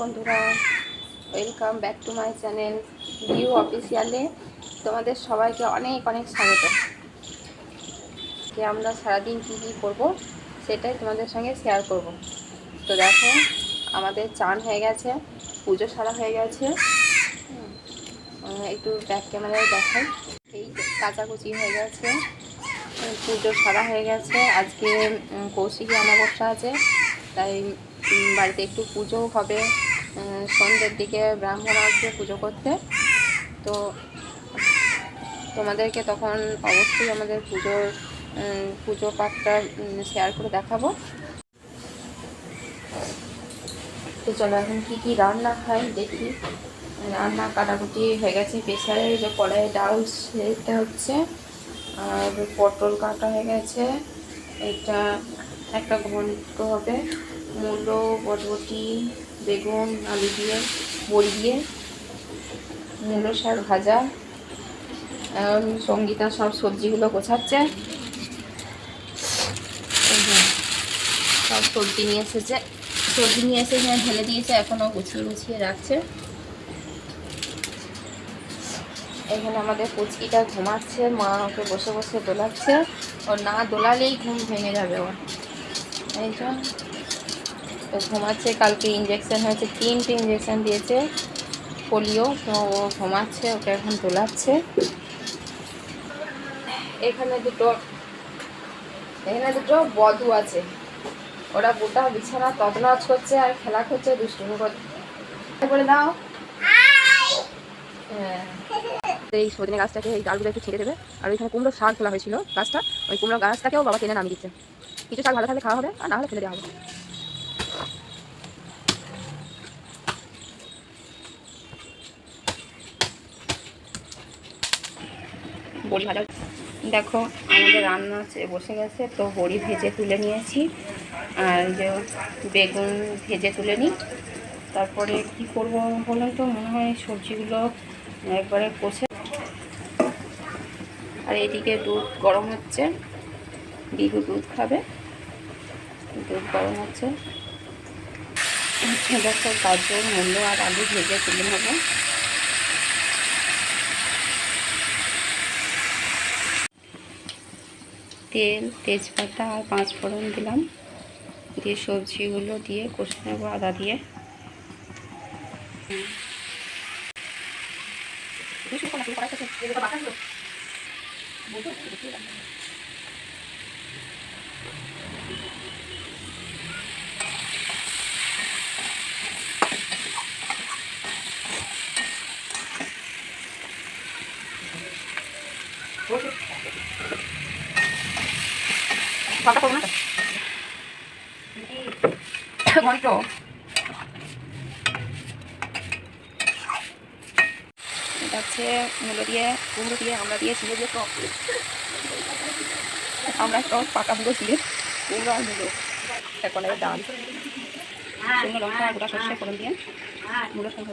বন্ধুরা welcome back to my channel view অফিসিয়ালে তোমাদের সবাইকে অনেক অনেক স্বাগত। যে আমরা সারাদিন কী কী করব সেটাই তোমাদের সঙ্গে শেয়ার করব। তো দেখো, আমাদের চান হয়ে গেছে, পুজো সারা হয়ে গেছে। একটু ব্যাক ক্যামেরায় দেখাই। এই কাচাকুচি হয়ে গেছে, পুজো সারা হয়ে গেছে। আজকে কৌশিকী অমাবস্যা আছে, তাই বাড়িতে একটু পুজোও হবে। সন্ধ্যের দিকে ব্রাহ্মণ আসবে পুজো করতে। তো তোমাদেরকে তখন অবশ্যই আমাদের পুজোর পুজো পাঠটা শেয়ার করে দেখাবো। তো চলো এখন কি কি রান্না খাই দেখি। রান্না কাটাকুটি হয়ে গেছে প্রেশারে যে কড়াই ডাল সেটা হচ্ছে, আর পটল কাটা হয়ে গেছে। এটা একটা ঘন্ট হবে। মূলো বটবটি বেগুন, আলু দিয়ে, বড়ি দিয়ে, মূলো শাক ভাজা সঙ্গীতা সব সবজিগুলো গোছাচ্ছে। সব সবজি নিয়ে এসেছে। সবজি নিয়ে এসে এখানে ঢেলে দিয়েছে, এখনও গুছিয়ে গুছিয়ে রাখছে। এখানে আমাদের পুচকিটা ঘুমাচ্ছে, মা ওকে বসে বসে দোলাচ্ছে। ও না দোলালেই ঘুম ভেঙে যাবে ওর। এই জন্য তো ঘুমাচ্ছে, কালকে ইঞ্জেকশন হয়েছে, তিনটে ইঞ্জেকশন দিয়েছে পোলিও তো ও ঘুমাচ্ছে, ওকে এখন দোলাচ্ছে। এখানে দুটো এখানে দুটো বধু আছে। ওরা গোটা বিছানা তদনাচ করছে আর খেলা করছে, দুষ্টুমি করছে। করে দাও। হ্যাঁ। এই সজনে গাছটাকে এই ডালগুলো একটু ছেড়ে দেবে। আর ওইখানে কুমড়ো শাক তোলা হয়েছিল গাছটা। ওই কুমড়ো গাছটাকেও বাবা টেনে নামিয়ে দিচ্ছে। কিছু শাক ভালো থাকলে খাওয়া হবে, আর না হলে ফেলে দেওয়া হবে। বড়ি দেখো, আমাদের রান্না বসে গেছে, তো বড়ি ভেজে তুলে নিয়েছি। আর যে বেগুন ভেজে তুলে নিই। তারপরে কি করব বলুন তো? মনে হয় সবজিগুলো একবারে কষে আর এদিকে দুধ গরম হচ্ছে। বিহু দুধ খাবে। দুধ গরম হচ্ছে। দেখো গাজর মূল্য আর আলু ভেজে তুলে নেব। তেল তেজপাতা আর পাঁচ ফোড়ন দিলাম। দিয়ে সবজিগুলো দিয়ে কষে নেব আদা দিয়ে। কুমড়ো দিয়ে আমরা দিয়ে ছিলে দিয়ে টক। আমরা টক পাকা মুগো ছিলে কুমড়ো আর মুলো। এখন ডাল। শুকনো লঙ্কা, গোটা সর্ষে, ফোড়ন দিয়ে মুলো সঙ্গে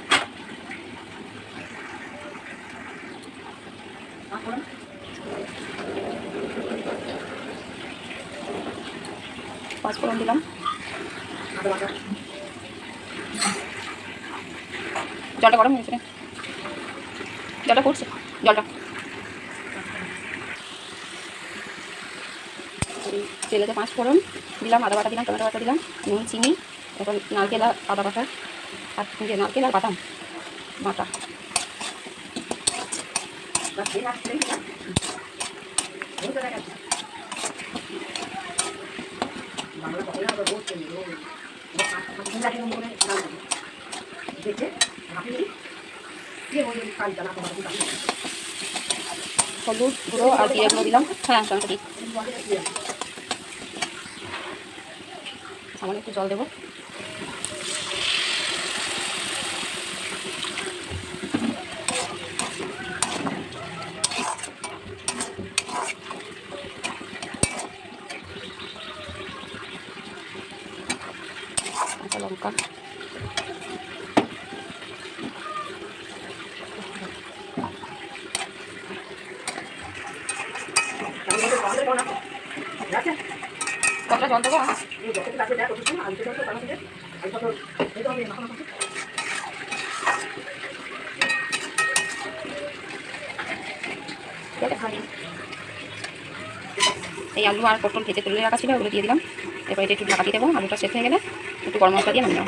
পাঁচ ফোড়ন দিলাম। জলটা গরম হয়েছে জলটা করছে? জলটা। তেলেতে পাঁচ ফোড়ন দিলাম, আদা বাটা দিলাম, টমেটো বাটা দিলাম, নুন, চিনি এখন নারকেল আর আদা বাটা, আর যে নারকেল আর বাদাম, বাটা। হলুদ গুঁড়ো আর জিরে গুঁড়ো দিলাম। হ্যাঁ দিই সামান্য একটু জল দেবো কাঁচা লঙ্কা এই আলু আর পটল ভেজে তুলে রাখা ছিল, ওগুলো দিয়ে দিলাম। এবার এটা একটু ঢাকা দিয়ে দেবো, আলুটা সেদ্ধ হয়ে গেলে একটু গরম মশলা দিয়ে নামিয়ে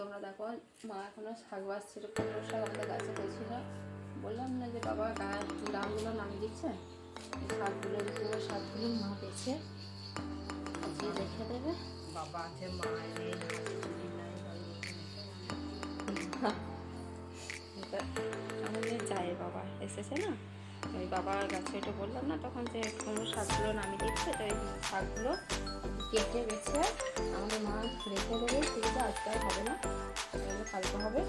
তোমরা দেখো, মা এখনও শাক বাসছিল কুমড়ো বললাম না যে বাবা গাছ ডালগুলো নামিয়ে দিচ্ছে? এই শাকগুলো কুমড়ো মা বেছে। আজকে রেখে দেবে। বাবা আছে মা আমাদের যায় বাবা এসেছে না? ওই বাবার কাছে এটা বললাম না তখন যে কোনো শাকগুলো নামিয়ে দিচ্ছে তো এই শাকগুলো কেটে বেছে আমাদের মা রেখে দেবে সেগুলো আজকে আর হবে না। এগুলো কালকে হবে।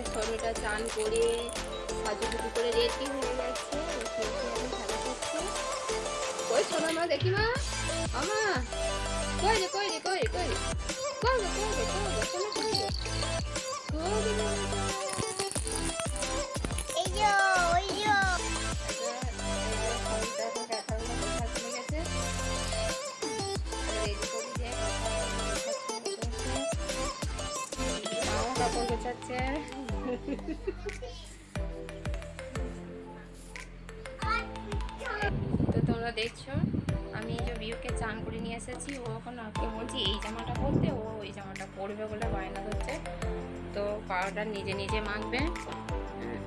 আমাদের শরীরটা চান করে সাজুগুজু করে রেডি হয়ে গেছে আমি খেলা করছি কই শোনা মা দেখি মা আমা কই রে কই রে কই কই কই রে কই রে কই রে শোনা কই রে কই রে কাপড় গোছাচ্ছে তো তোমরা দেখছ, আমি যে বিউকে চান করে নিয়ে এসেছি। ও এখন ওকে বলছি, এই জামাটা পরতে, ও ওই জামাটা পরবে বলে বায়না ধরছে। তো পাউডার নিজে নিজে মাখবে। হ্যাঁ।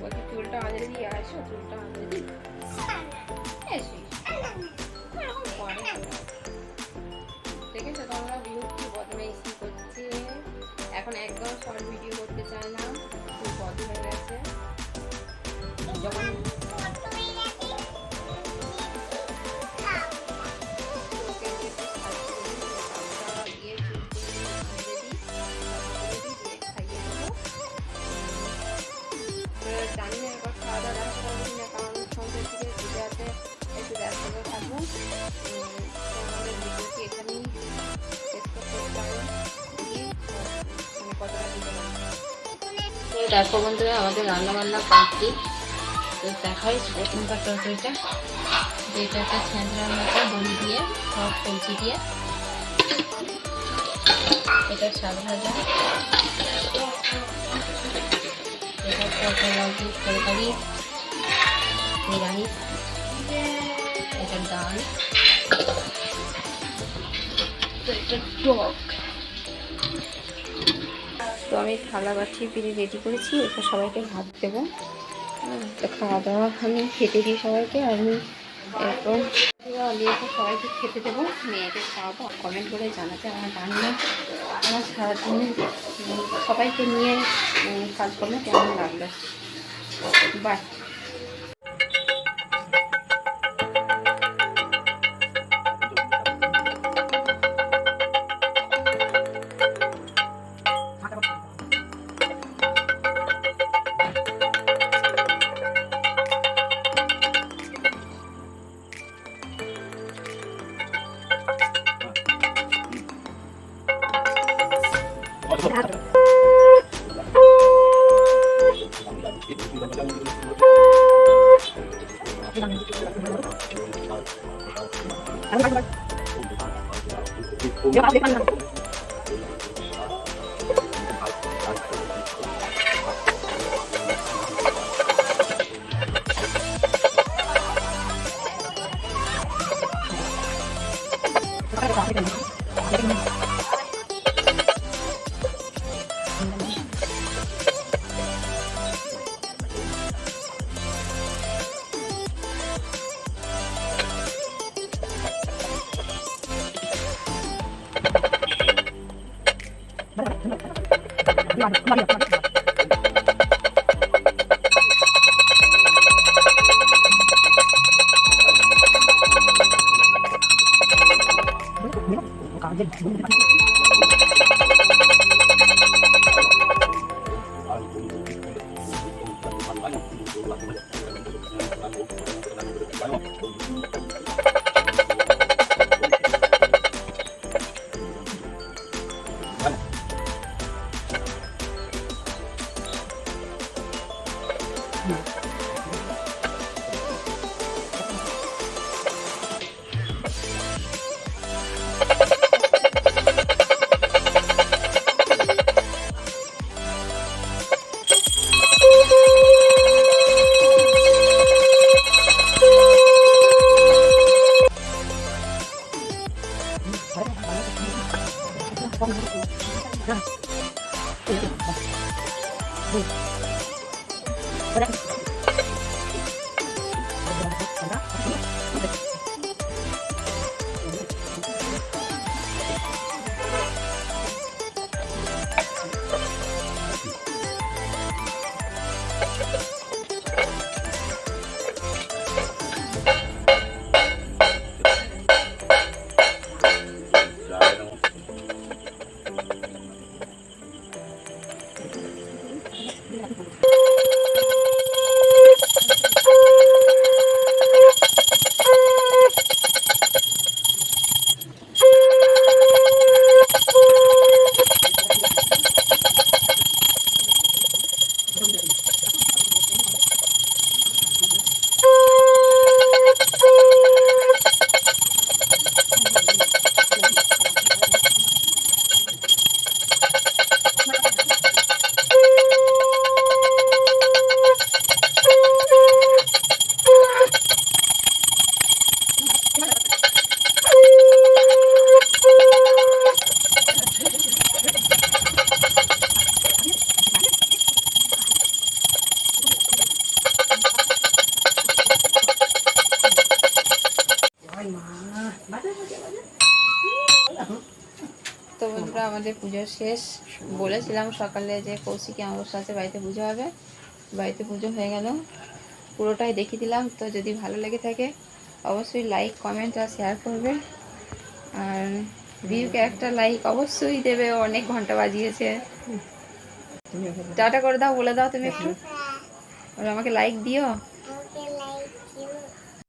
বলছি, চুলটা আঁচড়ে দিয়ে আসো, চুলটা আঁচড়ে দিই দেখেছ তোমরা বিউ চায় না খুব বদ হয়ে গেছে। যখন দেখো বন্ধুরা, আমাদের রান্না বান্না কমপ্লিট তো দেখাই প্রথমকার তরকারিটা যেটা একটা ছ্যাঁচড়ার মতো বড়ি দিয়ে, সব কলচি দিয়ে। এটা শাক ভাজা। এটা তরকারি এটা ডাল। এটা টক। তো আমি থালা বাটি পিড়ে রেডি করেছি, এরপর সবাইকে ভাত দেবো। খাওয়া দাওয়া আমি খেতে দিই সবাইকে আমি এরপর আলিয়াকে সবাইকে খেতে দেবো মেয়েকে খাওয়াবো কমেন্ট করে জানাতে আমার রান্না আমার সারাদিন সবাইকে নিয়ে কাজ কাজকর্ম কেমন লাগল? Bye. Yung Mario, Mario, Mario. তো বন্ধুরা আমাদের পুজো শেষ। বলেছিলাম সকালে যে কৌশিকী আমার সাথে বাড়িতে পুজো হবে। বাড়িতে পুজো হয়ে গেল। পুরোটাই দেখিয়ে দিলাম। তো যদি ভালো লেগে থাকে অবশ্যই লাইক কমেন্ট আর শেয়ার করবে। আর ভিউকে একটা লাইক অবশ্যই দেবে। অনেক ঘণ্টা বাজিয়েছে। টাটা করে দাও বলে দাও তুমি একটু। আমাকে লাইক দিও।